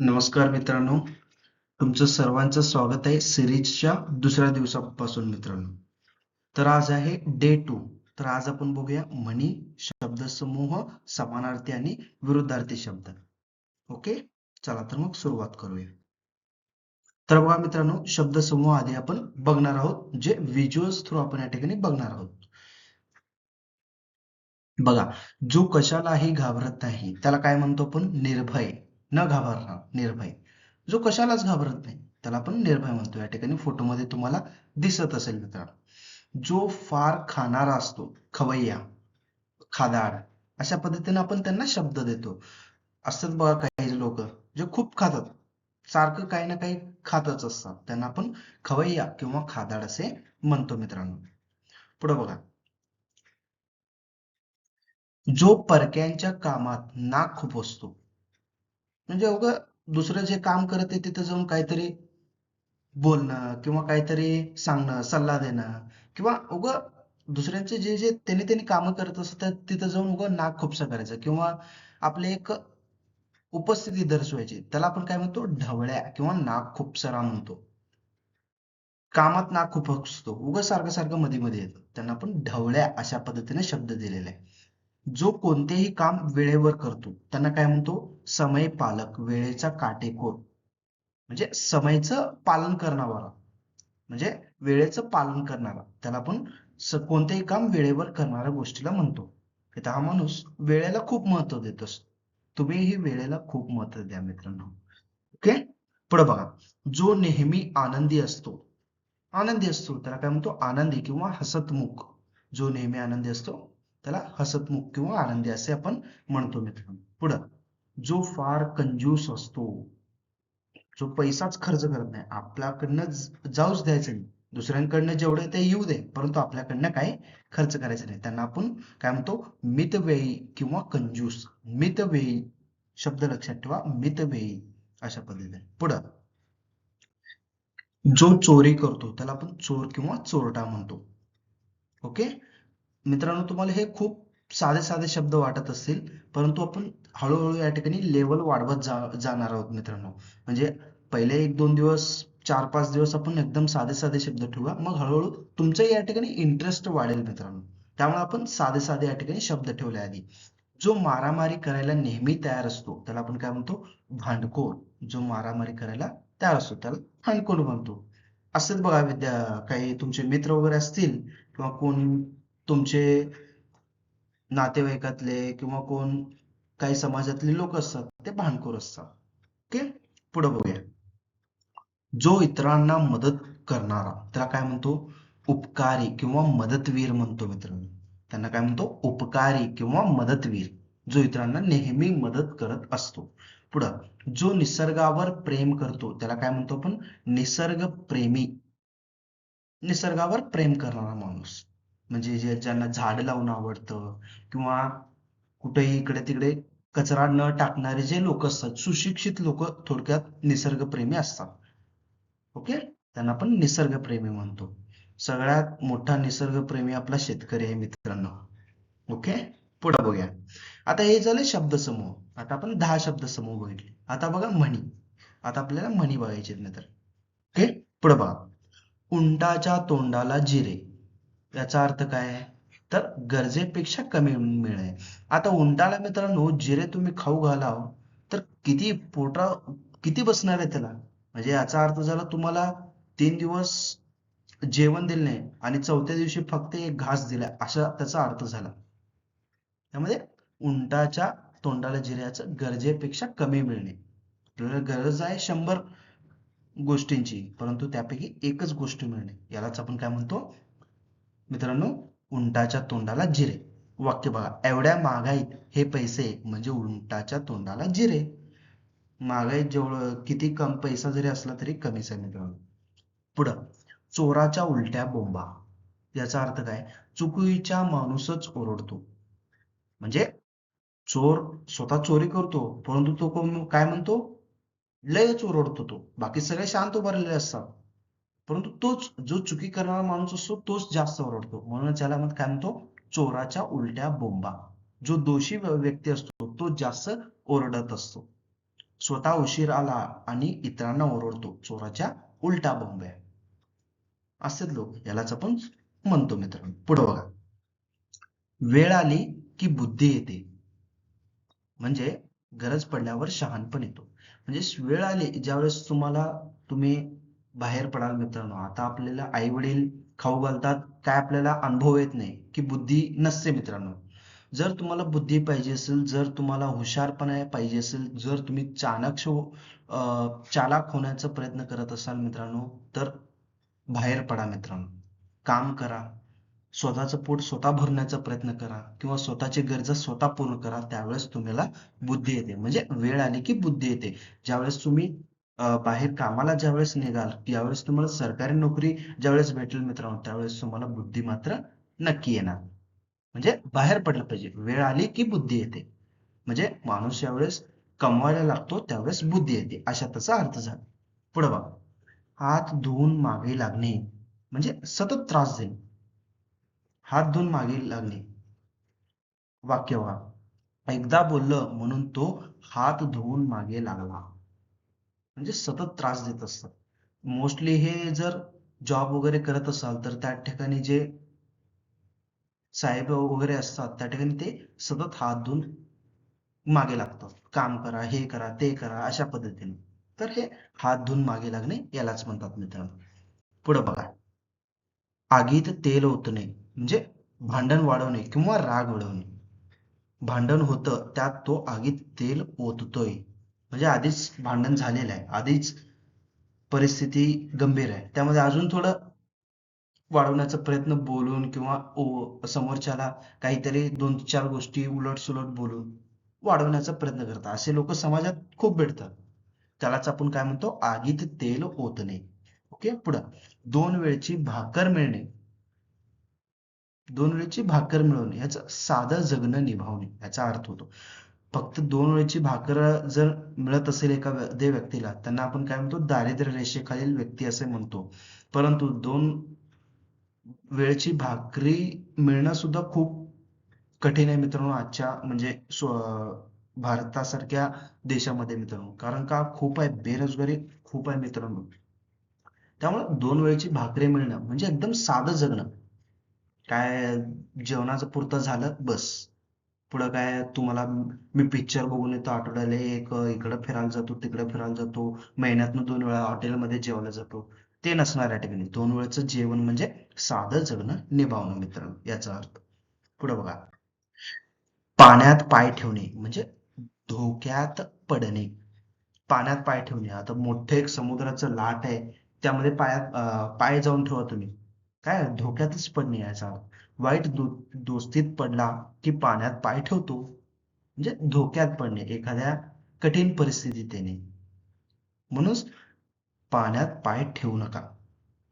नमस्कार मित्रांनो. तुमचं सर्वांचं स्वागत आहे सिरीजच्या दुसऱ्या दिवसापासून मित्रांनो. तर आज आहे डे टू तर आज आपण बघूया म्हणी शब्दसमूह समानार्थी आणि विरुद्धार्थी शब्द. ओके चला तर मग सुरुवात करूया. तर बघा मित्रांनो शब्दसमूह आधी आपण बघणार आहोत जे व्हिज्युअल्स थ्रू आपण या ठिकाणी बघणार आहोत. बघा जो कशालाही घाबरत नाही त्याला काय म्हणतो आपण? निर्भय. न घाबरणार निर्भय. जो कशालाच घाबरत नाही त्याला आपण निर्भय म्हणतो. या ठिकाणी फोटोमध्ये तुम्हाला दिसत असेल मित्रांनो. जो फार खाणारा असतो खवय्या खादाड अशा पद्धतीने आपण त्यांना शब्द देतो. असतात बघा काही लोक जे खूप खातात. सारखं काही ना काही खातच असतात. त्यांना आपण खवय्या किंवा खादाड असे म्हणतो मित्रांनो. पुढे बघा. जो परक्यांच्या कामात नाक खूप असतो म्हणजे उगं दुसरं जे काम करत आहे तिथं जाऊन काहीतरी बोलणं किंवा काहीतरी सांगणं सल्ला देणं किंवा उगं दुसऱ्यांचे जे जे त्यांनी त्यांनी कामं करत असतात तिथं जाऊन उगं नाक खुपसा करायचं किंवा आपले एक उपस्थिती दर्शवायची. त्याला आपण काय म्हणतो? ढवळ्या किंवा नाक खुपसरा म्हणतो. कामात नाक खूप असतो उगं सारखं सारखं मध्ये मध्ये येतं. त्यांना आपण ढवळ्या अशा पद्धतीने शब्द दिलेला आहे जो कोणतेही काम वेळेवर करतो त्यांना काय म्हणतो? समय पालक वेळेचा काटेकोर. म्हणजे समयचं पालन करणारा. म्हणजे वेळेचं पालन करणारा. त्याला आपण कोणतेही काम वेळेवर करणाऱ्या गोष्टीला म्हणतो. इथं हा माणूस वेळेला खूप महत्त्व देत. असतो तुम्हीही वेळेला खूप महत्त्व द्या मित्रांनो. ओके? पुढे बघा. जो नेहमी आनंदी असतो. आनंदी असतो. त्याला काय म्हणतो? आनंदी किंवा हसतमुख. जो नेहमी आनंदी असतो त्याला हसतमुख किंवा आनंदी असे आपण म्हणतो मित्रांनो. पुढं जो फार कंजूस असतो जो पैसाच खर्च करत नाही आपल्याकडनं जाऊच द्यायचं नाही. दुसऱ्यांकडनं जेवढे ते येऊ दे परंतु आपल्याकडनं काय खर्च करायचं नाही. त्यांना आपण काय म्हणतो? मितव्ययी किंवा कंजूस. मितव्ययी शब्द लक्षात ठेवा. मितव्ययी अशा पद्धतीने. पुढं जो चोरी करतो त्याला आपण चोर किंवा चोरटा म्हणतो. ओके? मित्रांनो तुम्हाला हे खूप साधे साधे शब्द वाटत असतील परंतु आपण हळूहळू या ठिकाणी लेवल वाढवत जा जाणार आहोत मित्रांनो. म्हणजे पहिले एक दोन दिवस चार पाच दिवस आपण एकदम साधे साधे शब्द ठेवूया मग हळूहळू तुमचं या ठिकाणी इंटरेस्ट वाढेल मित्रांनो. त्यामुळे आपण साधे साधे या ठिकाणी शब्द ठेवले आधी. जो मारामारी करायला नेहमी तयार असतो त्याला आपण काय म्हणतो? भांडखोर. जो मारामारी करायला तयार असतो त्याला भांडखोर म्हणतो. असेच बघा विद्या काही तुमचे मित्र वगैरे असतील किंवा कोण तुमचे नातेवाईकातले किंवा कोण काही समाजातले लोक असतात ते भांडखोर असतात. ओके? पुढे बघूया. जो इतरांना मदत करणारा त्याला काय म्हणतो? उपकारी किंवा मदतवीर म्हणतो मित्रांनो. त्यांना काय म्हणतो? उपकारी किंवा मदतवीर. जो इतरांना नेहमी मदत करत असतो. पुढं जो निसर्गावर प्रेम करतो त्याला काय म्हणतो आपण? निसर्ग प्रेमी निसर्गावर प्रेम करणारा माणूस. म्हणजे जे ज्यांना झाड लावून आवडतं किंवा कुठेही इकडे तिकडे कचरा न टाकणारे जे लोक असतात सुशिक्षित लोक थोडक्यात निसर्गप्रेमी असतात. ओके? त्यांना आपण निसर्गप्रेमी म्हणतो. सगळ्यात मोठा निसर्गप्रेमी आपला शेतकरी आहे मित्रांनो. ओके? पुढे बघूया. आता हे झाले शब्दसमूह. आता आपण दहा शब्दसमूह बघितले. आता बघा म्हणी. आता आपल्याला म्हणी बघायचे तर ओके? पुढे बघा. उंटाच्या तोंडाला जिरे. याचा अर्थ काय आहे? तर गरजेपेक्षा कमी मिळणे आता उंटाला मित्रांनो जिरे तुम्ही खाऊ घालाव तर किती पोटा किती बसणार आहे त्याला? म्हणजे याचा अर्थ झाला तुम्हाला तीन दिवस जेवण दिले नाही आणि चौथ्या दिवशी फक्त एक घास दिला असा त्याचा अर्थ झाला. त्यामध्ये उंटाच्या तोंडाला जिऱ्याचं गरजेपेक्षा कमी मिळणे. गरज आहे शंभर गोष्टींची परंतु त्यापैकी एकच गोष्ट मिळणे. यालाच आपण काय म्हणतो? मित्रांनो उंटाच्या तोंडाला जिरे. वाक्य बघा एवढ्या महागाईत हे पैसे म्हणजे उंटाच्या तोंडाला जिरे. महागाईत जेवढं किती कम पैसा जरी असला तरी कमीच आहे मित्रांनो. पुढं चोराच्या उलट्या बोंबा. याचा अर्थ काय? चुकीच्या माणूसच ओरडतो. म्हणजे चोर स्वतः चोरी करतो परंतु तो कोण- काय म्हणतो? लयच ओरडतो तो. बाकी सगळे शांत उभारलेले असतात. परंतु तोच जो चुकी करणारा माणूस असतो तोच जास्त ओरडतो. म्हणून त्याला मग काय म्हणतो? चोराच्या उलट्या बोंबा. जो दोषी व्यक्ती असतो तो जास्त ओरडत असतो. स्वतः उशीर आला आणि इतरांना ओरडतो. चोराच्या उलटा बोंब्या. असेच लोक यालाच आपण म्हणतो मित्रांनो. पुढे बघा. वेळ आली की बुद्धी येते. म्हणजे गरज पडल्यावर शहाणपण येतो. म्हणजे वेळ आली ज्यावेळेस तुम्हाला तुम्ही बाहेर पडाल मित्रांनो. आता आपल्याला आई वडील खाऊ घालतात काय आपल्याला अनुभव येत नाही की बुद्धी नसते मित्रांनो. जर तुम्हाला बुद्धी पाहिजे असेल जर तुम्हाला हुशारपणा पाहिजे असेल जर तुम्ही चाणक्ष अं, चालाक होण्याचा प्रयत्न करत असाल मित्रांनो तर बाहेर पडा मित्रांनो. काम करा. स्वतःचं पोट स्वतः भरण्याचा प्रयत्न करा किंवा स्वतःची गरजा स्वतः पूर्ण करा त्यावेळेस तुम्हाला बुद्धी येते. म्हणजे वेळ आली की बुद्धी येते. ज्यावेळेस तुम्ही बाहेर कामाला ज्यावेळेस निघाल त्यावेळेस तुम्हाला सरकारी नोकरी ज्यावेळेस भेटेल मित्रांनो त्यावेळेस तुम्हाला बुद्धी मात्र नक्की येणार. म्हणजे बाहेर पडलं पाहिजे. वेळ आली की बुद्धी येते. म्हणजे माणूस ज्यावेळेस कमवायला लागतो त्यावेळेस बुद्धी येते. अशा त्याचा अर्थ झाला. पुढे बघा. हात धुवून मागे लागणे म्हणजे सतत त्रास देणे. हात धुवून मागे लागणे. वाक्य बघा. एकदा बोललं म्हणून तो हात धुवून मागे लागला. म्हणजे सतत त्रास देत असतात. मोस्टली हे जर जॉब वगैरे करत असाल तर त्या ठिकाणी जे साहेब वगैरे असतात त्या ठिकाणी ते सतत हात धुवून मागे लागतात. काम करा हे करा ते करा अशा पद्धतीने. तर हे हात धुवून मागे लागणे यालाच म्हणतात मित्रांनो. पुढे बघा. आगीत तेल ओतणे म्हणजे भांडण वाढवणे किंवा राग वाढवणे भांडण होतं त्यात तो आगीत तेल ओततोय. म्हणजे आधीच भांडण झालेलं आहे. आधीच परिस्थिती गंभीर आहे. त्यामध्ये अजून थोडं वाढवण्याचा प्रयत्न बोलून किंवा समोरच्याला काहीतरी दोन चार गोष्टी उलट सुलट बोलून वाढवण्याचा प्रयत्न करतात. असे लोक समाजात खूप भेटतात त्यालाच आपण काय म्हणतो? आगीत तेल ओतणे. ओके? पुढं. दोन वेळची भाकर मिळणे. दोन वेळची भाकर मिळवणे. याचं साधं जगणं निभावणे. याचा अर्थ होतो. फक्त दोन वेळची भाकर जर मिळत असेल एका दे व्यक्तीला त्यांना आपण काय म्हणतो दारिद्र्य रेषेखालील व्यक्ती असे म्हणतो. परंतु दोन वेळची भाकरी मिळणं सुद्धा खूप कठीण आहे मित्रांनो आजच्या म्हणजे भारतासारख्या देशामध्ये मित्रांनो. कारण का? खूप आहे बेरोजगारी खूप आहे मित्रांनो. त्यामुळे दोन वेळची भाकरी मिळणं म्हणजे एकदम साधं जगणं. काय जेवणाचं पुरतं झालं बस. पुढं काय तुम्हाला मी पिक्चर बघून येतो आठवड्याला एक इकडं फिरायला जातो तिकडे फिरायला जातो महिन्यातनं दोन वेळा हॉटेलमध्ये जेवायला जातो. ते नसणार या ठिकाणी. दोन वेळचं जेवण म्हणजे साधं जगणं निभावणं मित्रांनो याचा अर्थ. पुढे बघा. पाण्यात पाय ठेवणे म्हणजे धोक्यात पडणे. पाण्यात पाय ठेवणे. आता मोठं एक समुद्राचं लाट आहे त्यामध्ये पायात पाय जाऊन ठेवा तुम्ही. काय? धोक्यातच पडणे याचा अर्थ. वाईट दो दोस्तीत पडला की पाण्यात पाय ठेवतो. म्हणजे धोक्यात पडणे एखाद्या कठीण परिस्थितीत येणे म्हणून पाण्यात पाय ठेवू नका.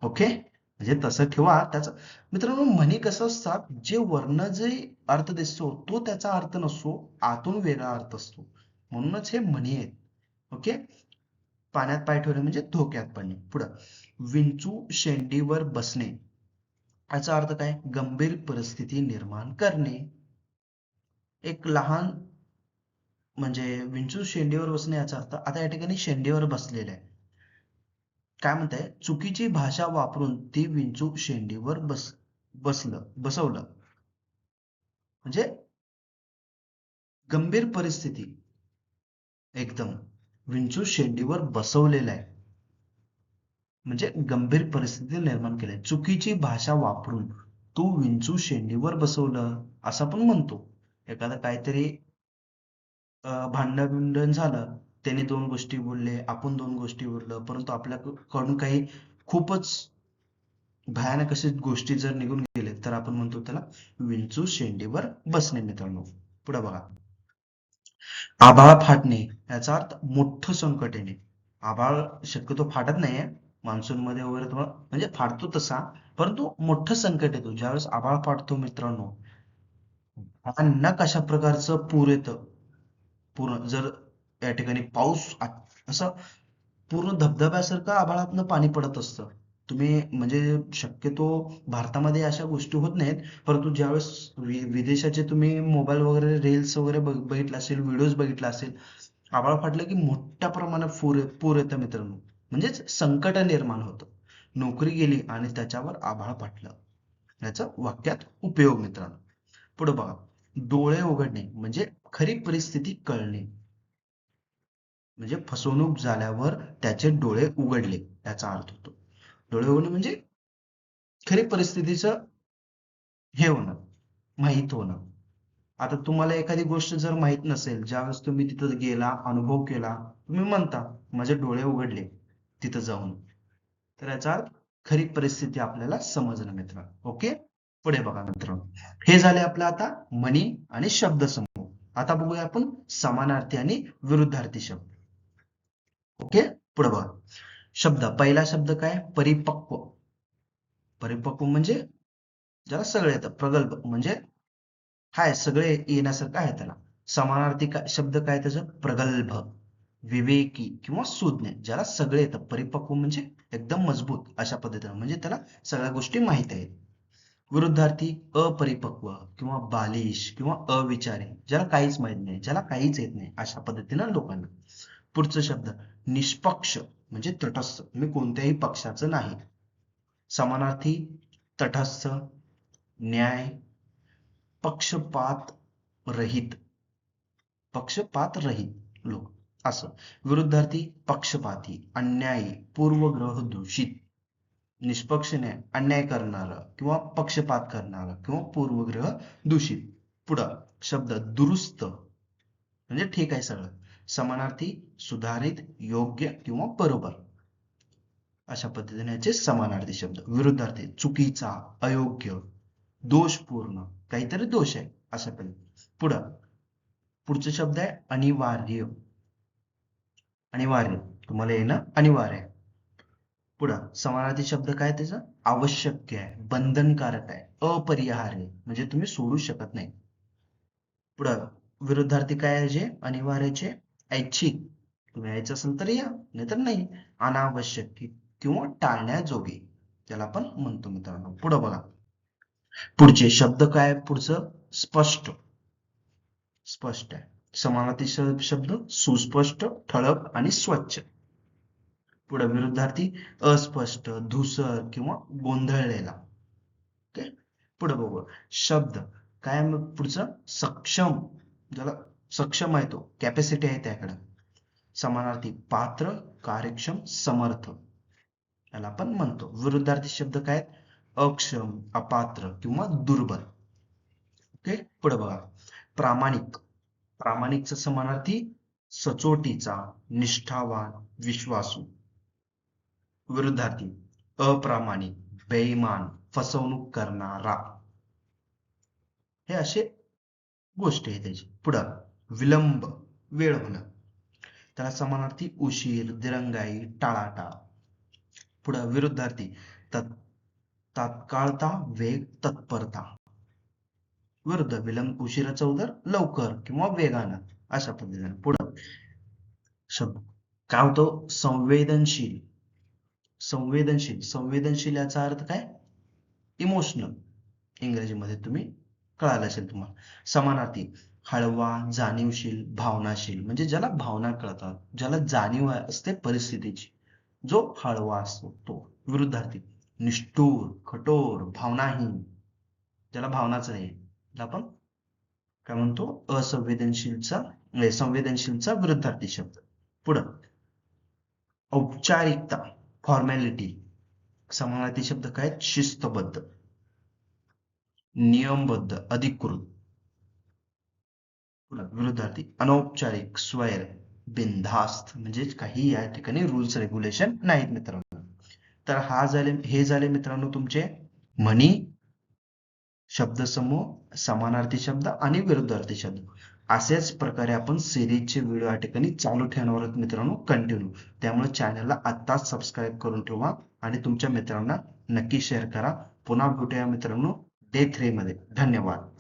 ओके? म्हणजे तसं ठेवा. त्याचा मित्रांनो म्हणी कसं असतात? जे वर्ण जे अर्थ दिसतो तो त्याचा अर्थ नसतो. आतून वेगळा अर्थ असतो. म्हणूनच हे म्हणी आहेत. ओके? पाण्यात पाय ठेवणे म्हणजे धोक्यात पडणे. पुढं. विंचू शेंडीवर बसणे. याचा अर्थ काय? गंभीर परिस्थिती निर्माण करणे. एक लहान म्हणजे विंचू शेंडीवर बसणे याचा अर्थ आता या ठिकाणी शेंडीवर बसलेला आहे. काय म्हणताय? चुकीची भाषा वापरून ती विंचू शेंडीवर बस बसलं बसवलं. म्हणजे गंभीर परिस्थिती. एकदम. विंचू शेंडीवर बसवलेला आहे. म्हणजे गंभीर परिस्थिती निर्माण केली. चुकीची भाषा वापरून तू विंचू शेंडीवर बसवलं असं आपण म्हणतो. एखादं काहीतरी अं, भांडण झालं त्याने दोन गोष्टी बोलले आपण दोन गोष्टी बोललो परंतु आपल्याकडून काही खूपच भयानक अशी गोष्टी जर निघून गेले तर आपण म्हणतो त्याला विंचू शेंडीवर बसणे मित्रांनो. पुढे बघा. आभाळ फाटणे याचा अर्थ मोठं संकट येणे. आभाळ शक्यतो फाटत नाहीये. मान्सून मध्ये वगैरे तुम्हाला म्हणजे फाटतो तसा परंतु मोठं संकट येतो. ज्यावेळेस आभाळ फाटतो मित्रांनो भयानक कशा प्रकारचं पूर येतं? पूर्ण जर या ठिकाणी पाऊस असं पूर्ण धबधब्यासारखं आभाळातनं पाणी पडत असतं. तुम्ही म्हणजे शक्यतो भारतामध्ये अशा गोष्टी होत नाहीत परंतु ज्यावेळेस विदेशाचे तुम्ही मोबाईल वगैरे रील्स वगैरे बघितला बघितलं असेल व्हिडिओज बघितला असेल आभाळ फाटलं की मोठ्या प्रमाणात पूर पूर येतं मित्रांनो. म्हणजेच संकट निर्माण होतं. नोकरी गेली आणि त्याच्यावर आभाळ फाटलं याचा वाक्यात उपयोग मित्रांनो. पुढे बघा. डोळे उघडणे म्हणजे खरी परिस्थिती कळणे. म्हणजे फसवणूक झाल्यावर त्याचे डोळे उघडले याचा अर्थ होतो. डोळे उघडणे म्हणजे खरी परिस्थितीचं हे होणं माहीत होणं. आता तुम्हाला एखादी गोष्ट जर माहीत नसेल ज्यावेळेस तुम्ही तिथं गेला अनुभव केला तुम्ही म्हणता माझे डोळे उघडले. तिथं जाऊन. तर याचा अर्थ खरी परिस्थिती आपल्याला समजणं मित्र ओके? पुढे बघा मित्र हे झाले आपलं आता मनी आणि शब्द समूह. आता बघूया आपण समानार्थी आणि विरुद्धार्थी शब्द. ओके? पुढे बघा. शब्द. पहिला शब्द काय? परिपक्व. परिपक्व म्हणजे ज्याला सगळे येतं प्रगल्भ. म्हणजे हाय सगळे येण्यासारखं आहे त्याला. समानार्थी काय शब्द काय त्याचं? प्रगल्भ. विवेकी किंवा सुज्ञ ज्याला सगळे येतं परिपक्व म्हणजे एकदम मजबूत अशा पद्धतीनं. म्हणजे त्याला सगळ्या गोष्टी माहीत आहेत. विरुद्धार्थी अपरिपक्व किंवा बालिश किंवा अविचारी ज्याला काहीच माहीत नाही ज्याला काहीच येत नाही अशा पद्धतीनं लोकांना. पुढचा शब्द निष्पक्ष म्हणजे तटस्थ. मी कोणत्याही पक्षाचं नाही. समानार्थी तटस्थ न्याय पक्षपात रहित पक्षपात रहित लोक. असं. विरुद्धार्थी पक्षपाती अन्यायी पूर्वग्रह दूषित निष्पक्ष न्याय अन्याय करणार किंवा पक्षपात करणार किंवा पूर्वग्रह दूषित. पुढं शब्द दुरुस्त. म्हणजे ठीक आहे सगळं. समानार्थी सुधारित योग्य किंवा बरोबर. अशा पद्धतीने याचे समानार्थी शब्द. विरुद्धार्थी चुकीचा अयोग्य दोषपूर्ण काहीतरी दोष आहे अशा पद्धती पुढं. पुढचा शब्द आहे अनिवार्य. अनिवार्य. तुम्हाला येणं अनिवार्य आहे. पुढं समानार्थी शब्द काय त्याचं? आवश्यक आहे. बंधनकारक आहे. अपरिहार्य. म्हणजे तुम्ही सोडू शकत नाही. पुढं विरुद्धार्थी काय आहे जे? अनिवार्याचे? ऐच्छिक. तुम्ही यायचं असेल तर या नाहीतर नाही. अनावश्यक. किंवा टाळण्याजोगे. त्याला आपण म्हणतो मित्रांनो. पुढं बघा. पुढचे शब्द काय पुढचं स्पष्ट. स्पष्ट आहे. समानार्थी शब्द सुस्पष्ट ठळक आणि स्वच्छ. पुढे विरुद्धार्थी अस्पष्ट धुसर किंवा गोंधळलेला. ओके? पुढे बघू शब्द. काय मग पुढचं सक्षम. ज्याला सक्षम आहे तो. कॅपॅसिटी आहे त्याकडे. समानार्थी पात्र कार्यक्षम समर्थ. याला आपण म्हणतो. विरुद्धार्थी शब्द काय? अक्षम अपात्र किंवा दुर्बल. ओके? पुढे बघा. प्रामाणिक. प्रामाणिकचा समानार्थी सचोटीचा निष्ठावान विश्वासू. विरुद्धार्थी अप्रामाणिक बेईमान फसवणूक करणारा. हे असे गोष्टी आहे त्याची. पुढं विलंब वेळ होणं. त्याला समानार्थी उशीर दिरंगाई टाळाटाळ. पुढं विरुद्धार्थी तत् तात्काळता वेग तत्परता. विरुद्ध विलंब उशिराचा उदर लवकर किंवा वेगानं अशा पद्धतीने पुढं. शब्द. काय होतो? संवेदनशील. संवेदनशील. संवेदनशील याचा अर्थ काय? इमोशनल. इंग्रजीमध्ये तुम्ही कळालं असेल तुम्हाला. समानार्थी. हळवा जाणीवशील भावनाशील. म्हणजे ज्याला भावना कळतात ज्याला जाणीव असते परिस्थितीची. जो हळवा असतो तो विरुद्धार्थी. निष्ठूर कठोर भावनाहीन. ज्याला भावनाच नाही आपण काय म्हणतो? असंवेदनशीलचा म्हणजे संवेदनशीलचा विरुद्धार्थी शब्द. पुढं. औपचारिकता फॉर्मॅलिटी समानार्थी शब्द काय? शिस्तबद्ध. नियमबद्ध अधिकृत. विरुद्धार्थी. अनौपचारिक स्वैर बिनधास्त. म्हणजेच काही या ठिकाणी रूल्स रेग्युलेशन नाहीत मित्रांनो. तर हा झाले हे झाले मित्रांनो तुमचे मनी शब्दसमूह समानार्थी शब्द आणि विरुद्धार्थी शब्द. अशाच प्रकारे आपण सिरीजचे व्हिडिओ या ठिकाणी चालू ठेवणार आहोत मित्रांनो कंटिन्यू त्यामुळे चॅनलला आत्ताच सबस्क्राईब करून ठेवा आणि तुमच्या मित्रांना नक्की शेअर करा. पुन्हा भेटूया मित्रांनो डे थ्री मध्ये. धन्यवाद.